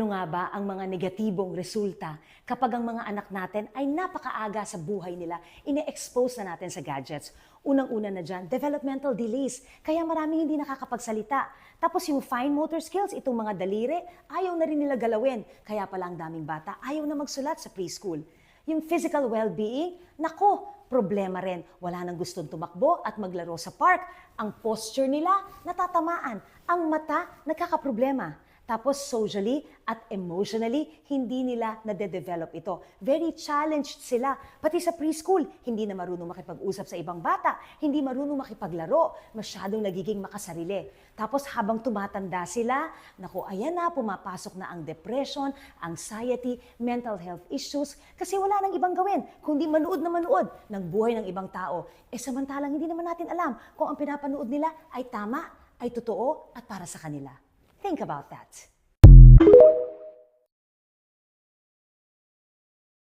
Ano nga ba ang mga negatibong resulta kapag ang mga anak natin ay napakaaga sa buhay nila, ine-expose na natin sa gadgets? Unang-una na dyan, developmental delays. Kaya maraming hindi nakakapagsalita. Tapos yung fine motor skills, itong mga daliri, ayaw na rin nila galawin. Kaya pala ang daming bata, ayaw na magsulat sa preschool. Yung physical well-being, nako, problema rin. Wala nang gustong tumakbo at maglaro sa park. Ang posture nila, natatamaan. Ang mata, nagkakaproblema. Tapos socially at emotionally, hindi nila nade-develop ito. Very challenged sila. Pati sa preschool, hindi na marunong makipag-usap sa ibang bata, hindi marunong makipaglaro, masyadong nagiging makasarili. Tapos habang tumatanda sila, naku, ayan na, pumapasok na ang depression, anxiety, mental health issues, kasi wala nang ibang gawin, kundi manood na manood ng buhay ng ibang tao. Eh samantalang hindi naman natin alam kung ang pinapanood nila ay tama, ay totoo at para sa kanila. Think about that.